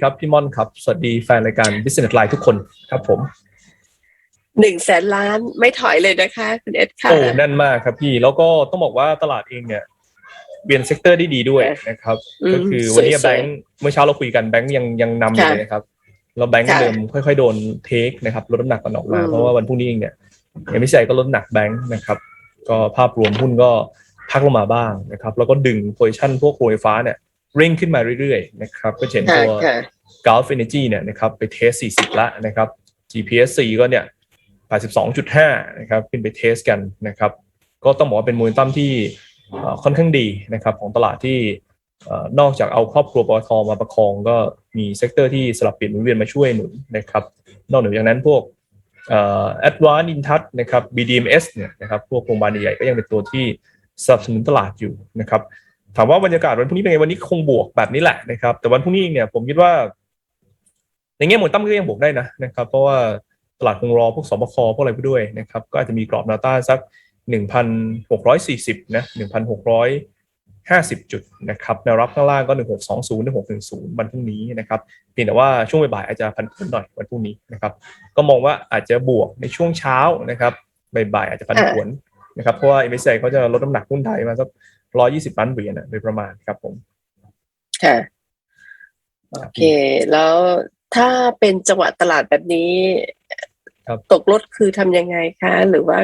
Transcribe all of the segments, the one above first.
ครับพี่ม่อนครับ สวัสดีแฟนรายการ Business Line ทุกคนครับผมหนึ่งแสนล้านไม่ถอยเลยนะคะ คุณเอสค่ะโอ้แน่นมากครับพี่ แล้วก็ต้องบอกว่าตลาดเองเนี่ยเบียนเซกเตอร์ได้ดีด้วยนะครับอืมก็คือวันนี้สวยๆแบงค์เมื่อเช้าเราคุยกันแบงค์ยังยังนำอยู่ค่ะเลยนะครับแล้วแบงค์ก็ค่ะเดิมค่อยๆ โดนเทคนะครับลดน้ำหนักกันออกมาอืมเพราะว่าวันพรุ่งนี้เองเนี่ยเอ็มพีซีก็ลดน้ำหนักแบงค์นะครับ ก็ภาพรวมหุ้นก็พักลงมาบ้างนะครับ แล้วก็ดึงโพซิชันพวกโรงไฟฟ้าเนี่ย เร่งขึ้นมาเรื่อยๆนะครับก็จะเห็นค่ะตัวค่ะ Gulf Energy เนี่ยนะครับไปเทส 40 ละนะครับ GPSC ก็เนี่ย 82.5 นะครับขึ้นไปเทสกันนะครับ ก็ต้องบอกว่าเป็นมูลตั้มที่เอ่อค่อนข้างดีนะครับของตลาดที่เอ่อนอกจากเอาครอบครัวปตทมาประคองก็มีเซกเตอร์ที่สลับเปลี่ยนหมุนเวียนมาช่วยหนุนนะครับนอกเหนือจากนั้นพวกเอ่อ Advanced Intouch นะครับ BDMs เนี่ยนะครับพวกโรงพยาบาลใหญ่ๆก็ยังเป็นตัวที่สนับสนุนตลาดอยู่นะครับ ถามว่าบรรยากาศวันพรุ่งนี้เป็นไงวันนี้คงบวกแบบนี้แหละนะครับ แต่วันพรุ่งนี้เนี่ยผมคิดว่า ในแง่หมดตั้มก็ยังบวกได้นะนะครับ เพราะว่าตลาดคงรอพวกสบคพวกอะไรไปด้วยนะครับ ก็อาจจะมีกรอบนวต้านสัก 1,640 นะ 1,650 จุดนะครับแนวรับข้างล่างก็ 1620 1610วันพรุ่งนี้นะครับเพียงแต่ว่าช่วงบ่ายอาจจะพันผวนหน่อยวันพรุ่งนี้นะครับ ก็มองว่าอาจจะบวกในช่วงเช้านะครับบ่ายๆอาจจะพันผวนนะครับเพราะว่าเอ็มเอสเขาจะลดน้ำหนักหุ้นไทยมาสัก 120ล้านเหรียญนะโดยประมาณครับผมค่ะโอเค แล้วถ้าเป็นจังหวะตลาดแบบนี้ครับตกรถคือทำยังไงคะ หรือว่า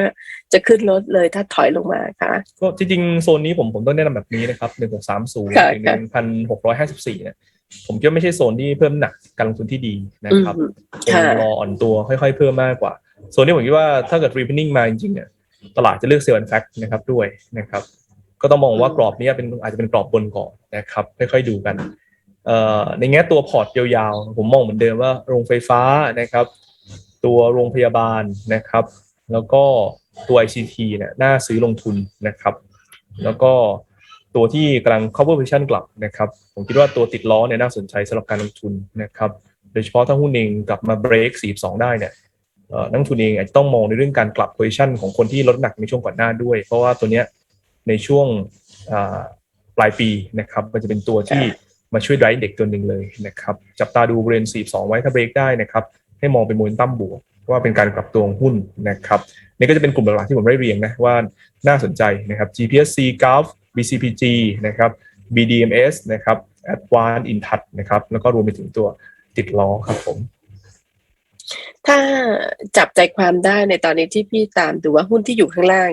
จะขึ้นรถเลยถ้าถอยลงมาคะก็จริงๆ โซนนี้ผมผมต้องแนะนำแบบนี้นะครับ1630ค่ะถึงค่ะ1,654เนี่ยผมคิดว่าไม่ใช่โซนที่เพิ่มหนักการลงทุนที่ดีนะครับอืมคงค่ะรออ่อนตัวค่อยๆ เพิ่มมากกว่า โซนนี้ผมคิดว่าถ้าเกิด reopening มาจริงๆเนี่ยตลาดจะเลือกเซลล์แอนแฟกนะครับด้วยนะครับ ก็ต้องมองว่ากรอบนี้เป็นอาจจะเป็นกรอบบนก่อนนะครับค่อยๆดูกันเอ่อในแง่ตัวพอร์ตยาวๆ ผมมองเหมือนเดิมว่าโรงไฟฟ้านะครับ ตัวโรงพยาบาลนะครับ แล้วก็ตัว ICT เนี่ยน่าซื้อลงทุนนะครับ แล้วก็ตัวที่กำลัง cover position กลับนะครับ ผมคิดว่าตัวติดล้อเนี่ยน่าสนใจสำหรับการลงทุนนะครับ โดยเฉพาะถ้าหุ้นเองกลับมา break 42 ได้เนี่ยเอ่อนักลงทุนเองอาจจะต้องมองในเรื่องการกลับ position ของคนที่ลดน้ำหนักในช่วงก่อนหน้าด้วย เพราะว่าตัวเนี้ย ในช่วงอ่าปลายปีนะครับมันจะเป็นตัวที่มาช่วย drive เด็กตัวหนึ่งเลยนะครับจับตาดูบริเวณ42 ไว้ถ้า break ได้นะครับให้มองเป็นโมเมนตัมบวกว่าเป็นการกลับตัวของหุ้นนะครับนี่ก็จะเป็นกลุ่มหลักๆที่ผมได้เรียงนะว่าน่าสนใจนะครับ GPSC Gulf BCPG นะครับ BDMs นะครับ Advanced Intouch นะครับแล้วก็รวมไปถึงตัวติดล้อครับผม ถ้าจับใจความได้ในตอนนี้ที่พี่ตามดูว่าหุ้นที่อยู่ข้างล่าง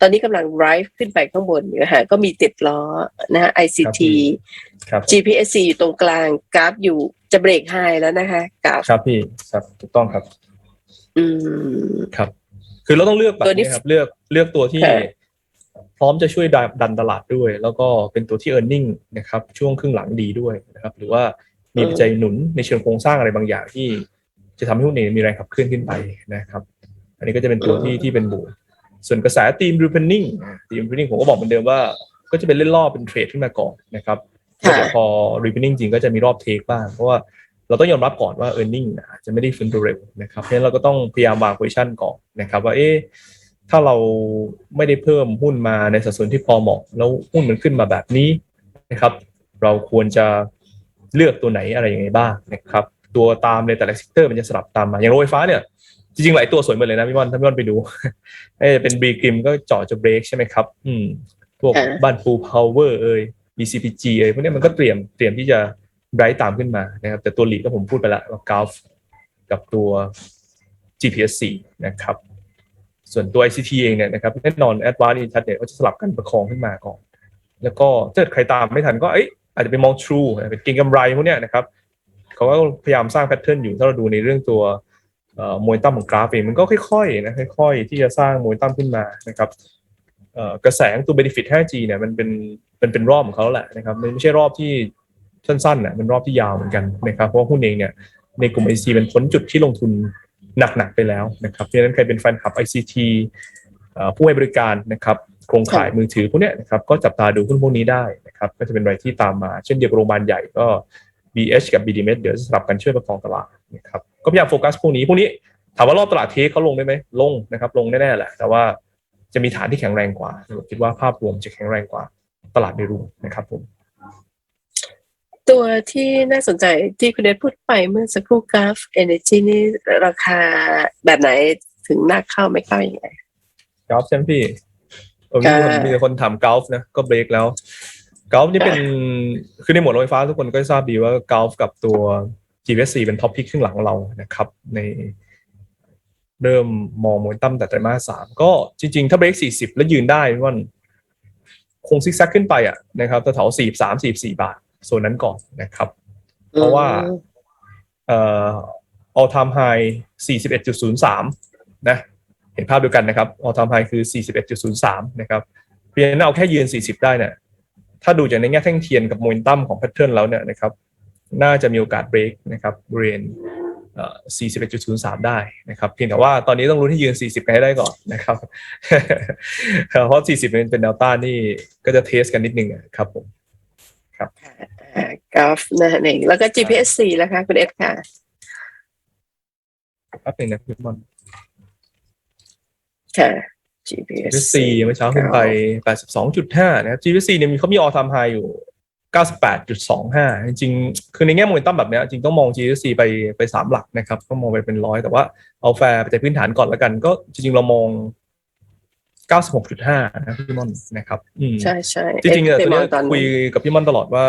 ตอนนี้กำลัง rise ขึ้นไปข้างบนอยู่นะฮะก็มีติดล้อนะฮะ ICT ครับ GPSC อยู่ตรงกลางกราฟอยู่จะเบรกไฮแล้วนะคะกราฟครับพี่ครับถูกต้องครับ อืมครับ คือเราต้องเลือกแบบตัวนี้นี้ครับ เลือกเลือกตัวที่ค่ะพร้อมจะช่วยดันดันตลาดด้วย แล้วก็เป็นตัวที่ e a r n i n g นะครับ ช่วงครึ่งหลังดีด้วยนะครับ หรือว่ามีปัจจัยหนุนในเชิงโครงสร้างอะไรบางอย่างที่ จะทำให้หุ้นเองมีแรงขับเคลื่อนขึ้นไปนะครับ อันนี้ก็จะเป็นตัวที่ที่เป็นบวกส่วนกระแสทีมรีเพนนิ่งทีมรีเพนนิ่งผมก็บอกเหมือนเดิมว่าก็จะเป็นเล่นรอบเป็นเทรดขึ้นมาก่อนนะครับแล้วค่ะเดี๋ยวพอรีเพนนิ่งจริงก็จะมีรอบเทคบ้างเพราะว่าเราต้องยอมรับก่อนว่า e a r n i n g อาจจะไม่ได้ฟื้นตัวเร็วนะครับ เพราะฉะนั้นเราก็ต้องพยายามวาง position ก่อนนะครับ ว่าเอ๊ะถ้าเราไม่ได้เพิ่มหุ้นมาในสัดส่วนที่พอเหมาะ แล้วหุ้นมันขึ้นมาแบบนี้นะครับ เราควรจะเลือกตัวไหนอะไรยังไงบ้างนะครับ ตัวตามในแต่ละเซกเตอร์มันจะสลับตามมาอย่างโรงไฟฟ้าเนี่ยจริงๆหลายตัวสวยหมดเลยนะพี่บอลถ้าพี่บอลไปดูเอ้เป็นบรีกริมก็เจาะจะเบรกใช่ไหมครับ อืมพวกค่ะบ้านฟูพาวเวอร์เอ่ย BCPG เอ่ยพวกเนี้ยมันก็เตรียมเตรียมที่จะไบรท์ตามขึ้นมานะครับ แต่ตัวหลีกก็ผมพูดไปแล้วว่ากาฟกับตัว GPSC นะครับ ส่วนตัว ICT เองเนี่ยนะครับแน่นอน Advanced Intouch เนี่ยก็จะสลับกันประคองขึ้นมาก่อน แล้วก็ถ้าเกิดใครตามไม่ทันก็เอ้ยอาจจะไปมอง True เป็นเก็งกำไรพวกเนี้ยนะครับ เขาก็พยายามสร้างแพทเทิร์นอยู่ถ้าเราดูในเรื่องตัวโมเมนตัมของกราฟเองมันก็ค่อยๆนะค่อยๆ ที่จะสร้างโมเมนตัมขึ้นมานะครับกระแสตัว benefit 5G เนี่ยมันเป็นเป็นเป็นรอบของเขาแหละนะครับมันไม่ใช่รอบที่สั้นๆนะเป็นรอบที่ยาวเหมือนกันนะครับเพราะหุ้นเองเนี่ยในกลุ่ม ICT เป็นพ้นจุดที่ลงทุนหนักๆไปแล้วนะครับเพราะฉะนั้นใครเป็นแฟนคลับ ICT ผู้ให้บริการนะครับโครงข่ายมือถือพวกนี้นะครับก็จับตาดูหุ้นพวกนี้ได้นะครับก็จะเป็นรายที่ตามมา เช่นเดียวกับโรงพยาบาลใหญ่ก็ BH กับ BDMs เดี๋ยวจะสลับกันช่วยประคองตลาดนะครับก็พยายามโฟกัสพวกนี้พวกนี้ถามว่ารอบตลาดเทคเขาลงได้ไหมลงนะครับ ลงแน่ๆแหละ แต่ว่าจะมีฐานที่แข็งแรงกว่าผมคิดว่าภาพรวมจะแข็งแรงกว่าตลาดโดยรวมนะครับผมตัวที่น่าสนใจที่คุณเดชพูดไปเมื่อสักครู่กราฟ Energy นี่ราคาแบบไหนถึงน่าเข้าไม่เข้ายังไงกอล์ฟใช่ไหมพี่เออมีคนค่ะมีแต่คนถามกอล์ฟนะก็เบรกแล้ว กอล์ฟนี่เป็นคือในหมวดรถไฟฟ้าทุกคนก็ทราบดีว่ากอล์ฟกับตัว GVC เป็นท็อปพิกครึ่งหลังของเรานะครับ ในเริ่มมองโมเมนตัมแต่ไตรมาสสามก็จริงๆ ถ้าเบรกสี่สิบแล้วยืนได้มันคงซิกแซกขึ้นไปอะนะครับแถวสี่สามสี่สี่บาทส่วนนั้นก่อนนะครับ เพราะว่าอืมเอ่อ all time high 41.03นะ เห็นภาพเดียวกันนะครับ all time high คือ41.03นะครับ เพราะฉะนั้นเอาแค่ยืน40ได้เนี่ย ถ้าดูจากในแง่แท่งเทียนกับโมเมนตัมของแพทเทิร์นแล้วเนี่ยนะครับน่าจะมีโอกาสเบรกนะครับบริเวณเอ่อ41.03 ได้นะครับเพียงแต่ว่าตอนนี้ต้องรู้นให้ยืน 40 กันให้ได้ก่อนนะครับ เพราะ 40 เป็นเป็นแนวต้านนี่ก็จะเทสกันนิดนึงอะครับผมอ่ากราฟนะเองแล้วก็ GPS 4แล้วค่ะ คุณเอสค่ะแป๊บหนึงนะพี่บอลค่ะ GPS GVC เมื่อเช้าขึ้นไป 82.5 นะครับ GVC เนี่ยมีเขามี all time high อยู่ 98.25 จริงๆ คือในแง่โมเมนตัมแบบเนี้ยจริงต้องมอง GVC ไปไปสามหลักนะครับต้องมองไปเป็นร้อย แต่ว่าเอาแฟร์ไปจากพื้นฐานก่อนแล้วกัน ก็จริงๆ เรามอง 96.5 นะพี่มอนนะครับอืมใช่ใช่จริงๆเนี่ยเอตัวฟเนี้ยตอนคุยกับพี่มอนตลอดว่า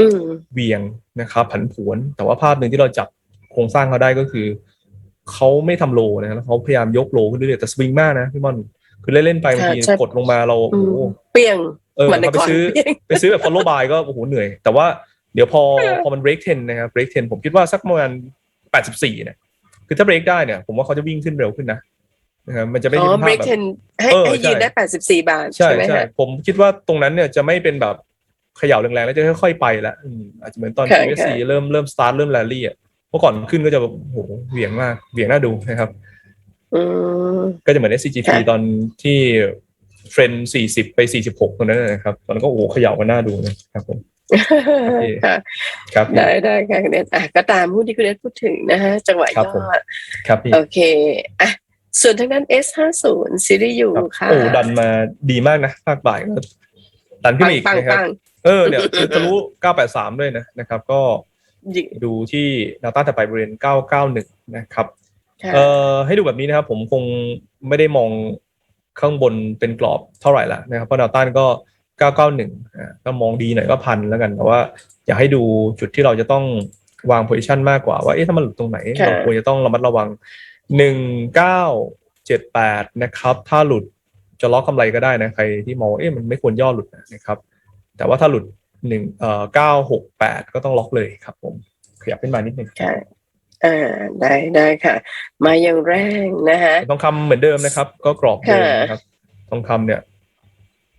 อืมเวียงนะครับผันผวน แต่ว่าภาพหนึ่งที่เราจับโครงสร้างเขาได้ก็คือเขาไม่ทำโลนะแล้วเขาพยายามยกโลขึ้นเรื่อยๆแต่สวิงมากนะพี่มอน คือเล่นๆไปบางทีใช่กดลงมาเราอืโอ้มโหเปรี้ยงเออเหมือนในพอไปก่อนซื้อเปรี้ยงไปซื้อแบบ follow by ก็โอ้โหเหนื่อย แต่ว่าเดี๋ยวพอพอมัน break 10 นะครับ break 10 ผมคิดว่าสักประมาณ 84 เนี่ย คือถ้า break ได้เนี่ย ผมว่าเขาจะวิ่งขึ้นเร็วขึ้นนะนะครับมันจะไม่อ๋ใช่อเป็นภาพ break แบบ ten ให้เออให้ยืนใช่ได้ 84 บาท ใช่ใช่ไหมใช่ฮะผมคิดว่าตรงนั้นเนี่ยจะไม่เป็นแบบเขย่าแรงๆ แล้วจะค่อยๆไปแล้วอืมอาจจะเหมือนตอนค่ะ GSC ค่ะเริ่มเริ่ม start เริ่ม rally อะเมื่อก่อนขึ้นก็จะแบบโอ้โหเหวี่ยงมากเหวี่ยงน่าดูนะครับอืม ก็จะเหมือน SCGP ค่ะตอนที่เทรนด์40ไป46ตรงนั้นนะครับ ตอนนั้นก็โอ้โหเขย่ากันน่าดูนะครับผมพี่ค่ะครับพี่ได้ได้ค่ะคุณเอสอะก็ตามหุ้นที่คุณเอสพูดถึงนะฮะจังหวะครัยบผมอดครับพี่โอเคอะส่วนทางด้าน S50 ซีรีส์ยูครับค่ะโอ้ดันมาดีมากนะภาคบ่ายก็ดันขึ้นปังมาอีกปังนะครับปังเออเนี่ยคือทะลุ983 ด้วยนะนะครับ ก็ยิงดูที่แนวต้านถัดไปบริเวณ991 นะครับค่ะ เอ่อให้ดูแบบนี้นะครับ ผมคงไม่ได้มองข้างบนเป็นกรอบเท่าไหร่ละนะครับเพราะแนวต้านก็ 991อ่าก็มองดีหน่อยก็พันแล้วกัน แต่ว่าอยากให้ดูจุดที่เราจะต้องวางโพ i ิชันมากกว่าว่าเอ๊ะถ้ามันหลุดตรงไหนค่ะเราควรจะต้องระมัดระวัง 1978 นะครับ ถ้าหลุดจะล็อกกำไรก็ได้นะใครที่มองว่าเอ๊ะมันไม่ควรย่อหลุดนะครับ แต่ว่าถ้าหลุดหนึ่งเอ่อ968ก็ต้องล็อกเลยครับผม ขยับขึ้นมานิดนึงค่ะ อ่าได้ได้ค่ะ มาอย่างแรงนะคะทองคำเหมือนเดิมนะครับ ก็กรอบเดิมนะครับทองคำเนี่ย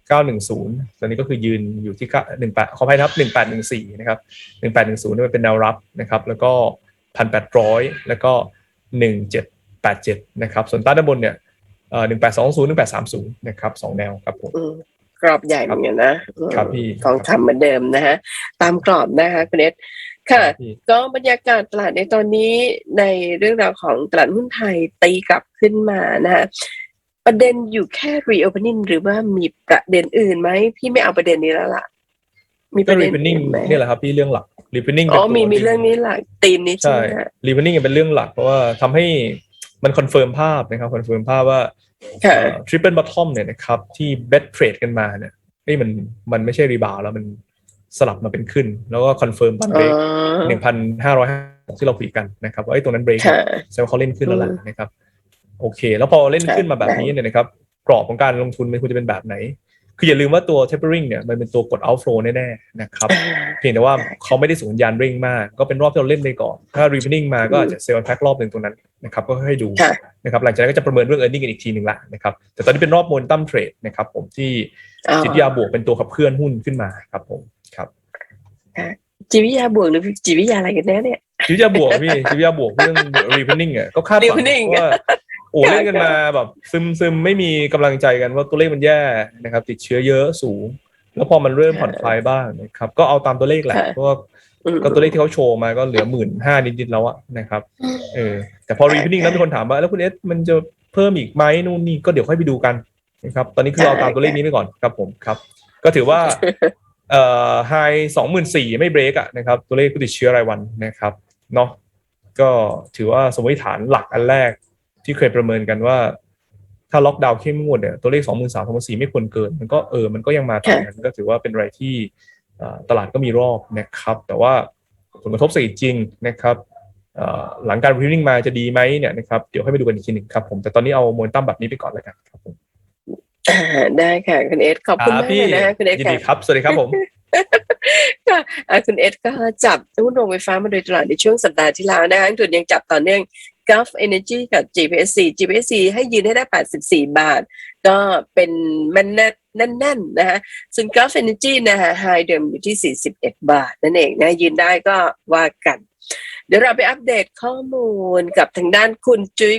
910ตอนนี้ก็คือยืนอยู่ที่18ขออภัยครับ1814นะครับ1810นี่มันเป็นแนวรับนะครับ แล้วก็1,800แล้วก็1787นะครับ ส่วนต้านด้านบนเนี่ยเอ่อ1820 1830นะครับสองแนวครับผมอืมกรอบใหญ่เหมือนกันนะอืมครับพี่ทองคำเหมือนเดิมนะฮะตามกรอบนะคะคุณเอส ค่ะพี่ก็บรรยากาศตลาดในตอนนี้ในเรื่องราวของตลาดหุ้นไทยตีกลับขึ้นมานะคะประเด็นอยู่แค่ reopening หรือว่ามีประเด็นอื่นไหมพี่ไม่เอาประเด็นนี้แล้วล่ะ มีปก็ระเด็น reopening อื่นไหมเนี่ยแหละครับพี่เรื่องหลัก reopening อ๋อป็นตัวมีมีดึเรื่องนี้หลักธีมนี้ใช่ใช่ไหมฮะ reopening เป็นเรื่องหลักเพราะว่าทำให้มันคอนเฟิร์มภาพนะครับคอนเฟิร์มภาพว่าค่ะทริปเปิลบอททอมเนี่ยนะครับที่เบ t เทรดกันมาเนี่ยนี่มันมันไม่ใช่รีบาวแล้วมัน สลับมาเป็นขึ้น แล้วก็คอนเฟิร์มบันอ๋เบรกอหนึ่งพันห้าร้อยที่เราคุยกันนะครับว่าไอ้ยตรงนั้นเบรกค่ะแสดงว่าเขาเล่นขึ้นแล้วล่ะอืมนะครับโอเค แล้วพอเล่นค่ะขึ้นมาแบบนี้เนี่ยนะครับกรอบของการลงทุนมันควรจะเป็นแบบไหน คืออย่าลืมว่าตัว tapering เนี่ยมันเป็นตัวกด outflow แน่ๆนะครับอ่าเพียงแต่ว่าเขาไม่ได้ส่งสัญญาณเร่งมาก ก็เป็นรอบที่เราเล่นไปก่อน ถ้า reopening มาก็อาจจะเซลล์แพ็ครอบหนึ่งตรงนั้นนะครับก็ให้ดูค่ะนะครับหลังจากนั้นก็จะประเมินเรื่อง earning กันอีกทีหนึ่งละนะครับแต่ตอนนี้เป็นรอบโมนตัมเทรดนะครับผมที่อ๋อจิตวิทยาบวกเป็นตัวขับเคลื่อนหุ้นขึ้นมาครับผม ครับจิตวิทยาบวกหรือจิตวิทยาอะไรกันแน่เนี่ยจิตวิทยาบวกพี่จิตวิทยาบวกเรื่อง reopening อะก็คาดหวัง reopening ว่าโอ้ค่ะเล่นกันมาแบบซึมซึมไม่มีกำลังใจกันว่าตัวเลขมันแย่นะครับ ติดเชื้อเยอะสูง แล้วพอมันเริ่มผ่อนคลายบ้างนะครับ ก็เอาตามตัวเลขแหละค่ะเพราะว่าอืมก็ตัวเลขที่เขาโชว์มาก็เหลือหมื่นห้านิดๆแล้วอะนะครับเออแต่พอค่ะ reopening แล้วมีคนถามว่าแล้วคุณเอสมันจะเพิ่มอีกไหมนู่นนี่ก็เดี๋ยวค่อยไปดูกันนะครับ ตอนนี้คือเอาตามตัวเลขนี้ไปก่อนครับผมครับ ก็ถือว่า เอ่อไฮสองหมื่นสี่ไม่เบรกอะนะครับตัวเลขผู้ติดเชื้อรายวันนะครับเนาะก็ถือว่าสมมติฐานหลักอันแรกที่เคยประเมินกันว่า ถ้าล็อกดาวน์เข้มงวดเนี่ยตัวเลขสองหมื่นสามสองหมื่นสี่ไม่ควรเกิน มันก็เออมันก็ยังมาตามกันก็ถือว่าเป็นอะไรที่เอ่อตลาดก็มีรอบนะครับ แต่ว่าผลกระทบเศรษฐกิจจริงนะครับเอ่อหลังการรีวิวมาจะดีไหมเนี่ยนะครับเดี๋ยวให้ไปดูกันอีกทีหนึ่งครับผมแต่ตอนนี้เอาโมเมนตัมแบบนี้ไปก่อนแล้วกันครับผมอ่า ได้ค่ะคุณเอสขอบคุณรับมากเลยนะคะคุณเอสยินค่ะดีครับ สวัสดีครับผมค่ะอ่าคุณเอสก็จับหุ้นโรงไฟฟ้ามาโดยตลอดในช่วงสัปดาห์ที่แล้วนะคะส่วนยังจับต่อเนื่อง Gulf Energy กับ GPSC GPSC ให้ยืนให้ได้ 84 บาท ก็เป็นมันแน่นแน่นๆนะคะส่วน Gulf Energy นะคะไฮเดิมอยู่ที่ 41 บาท นั่นเองนะยืนได้ก็ว่ากัน เดี๋ยวเราไปอัปเดตข้อมูลกับทางด้านคุณจุ้ย